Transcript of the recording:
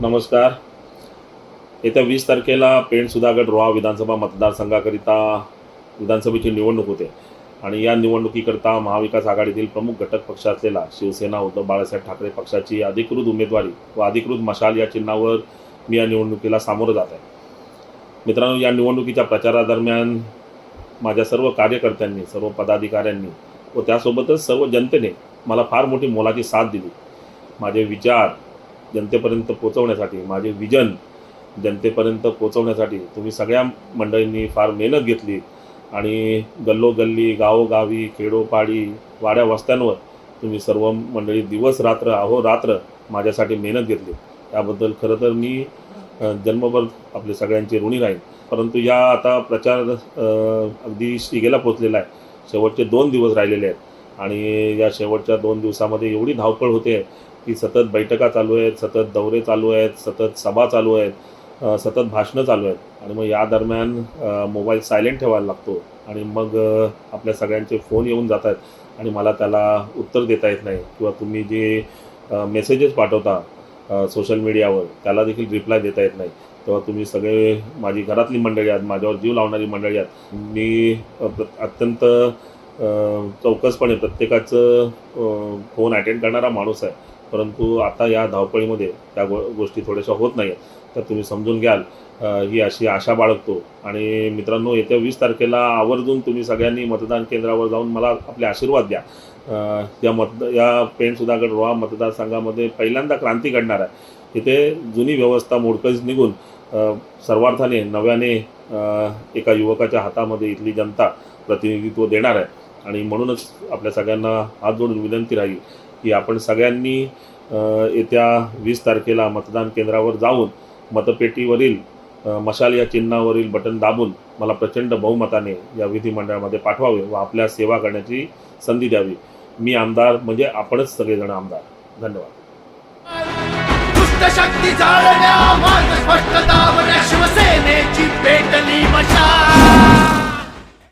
नमस्कार. येत्या वीस तारखेला पेण सुधागड रोहा विधानसभा मतदारसंघाकरिता विधानसभेची निवडणूक होते. आणि या निवडणुकीकरता महाविकास आघाडीतील प्रमुख घटक पक्ष असलेला शिवसेना उद्धव बाळासाहेब ठाकरे पक्षाची अधिकृत उमेदवारी व अधिकृत मशाल या चिन्हावर मी या निवडणुकीला सामोरं जात आहे. मित्रांनो या निवडणुकीच्या प्रचारादरम्यान माझ्या सर्व कार्यकर्त्यांनी सर्व पदाधिकाऱ्यांनी व त्यासोबतच सर्व जनतेने मला फार मोठी मोलाची साथ दिली. माझे विचार जनतेपर्यंत पोचवण्यासाठी माझे विजन जनतेपर्यंत पोचवण्यासाठी तुम्ही सगळ्या मंडळींनी फार मेहनत घेतली. आणि गल्लोगल्ली गावोगावी खेडोपाडी वाड्या वस्त्यांवर तुम्ही सर्व मंडळी दिवस रात्र अहो रात्र माझ्यासाठी मेहनत घेतली. त्याबद्दल खरं तर मी जन्मभर आपले सगळ्यांचे ऋणी राहील परंतु या आता प्रचार अगदी शिगेला पोचलेला आहे. शेवटचे दोन दिवस राहिलेले आहेत. आणि या शेवटच्या दोन दिवसामध्ये एवढी धावपळ होते की सतत बैठका चालू आहेत सतत दौरे चालू आहेत सतत सभा चालू आहेत सतत भाषणं चालू आहेत. आणि मग या दरम्यान मोबाईल सायलेंट ठेवायला लागतो आणि मग आपल्या सगळ्यांचे फोन येऊन जात आहेत आणि मला त्याला उत्तर देता येत नाही किंवा तुम्ही जे मेसेजेस पाठवता सोशल मीडियावर त्याला देखील रिप्लाय देता येत नाही. तेव्हा तुम्ही सगळे माझी घरातली मंडळी आहेत माझ्यावर जीव लावणारी मंडळी आहेत. मी प्र- अत्यंत चौकसपणे प्रत्येकाचं फोन अटेंड करणारा माणूस आहे. परंतु आता या धावपळीमध्ये त्या गो गोष्टी थोड्याशा होत नाही तर तुम्ही समजून घ्याल ही अशी आशा बाळगतो. आणि मित्रांनो येत्या वीस तारखेला आवर्जून तुम्ही सगळ्यांनी मतदान केंद्रावर जाऊन मला आपले आशीर्वाद द्या. या मत या पेणसुधागड रोहा मतदारसंघामध्ये पहिल्यांदा क्रांती घडणार आहे. इथे जुनी व्यवस्था मोडकळीस निघून सर्वार्थाने नव्याने एका युवकाच्या हातामध्ये इथली जनता प्रतिनिधित्व देणार आहे. आणि म्हणूनच आपल्या सगळ्यांना हात जोडून विनंती राहील. की आपण सगळ्यांनी येत्या वीस तारखेला मतदान केंद्रावर जाऊन मतपेटीवरील मशाल या चिन्हावरील बटन दाबून मला प्रचंड बहुमताने या विधिमंडळामध्ये पाठवावे व आपल्या सेवा करण्याची संधी द्यावी. मी आमदार म्हणजे आपणच सगळेजण आमदार. धन्यवाद.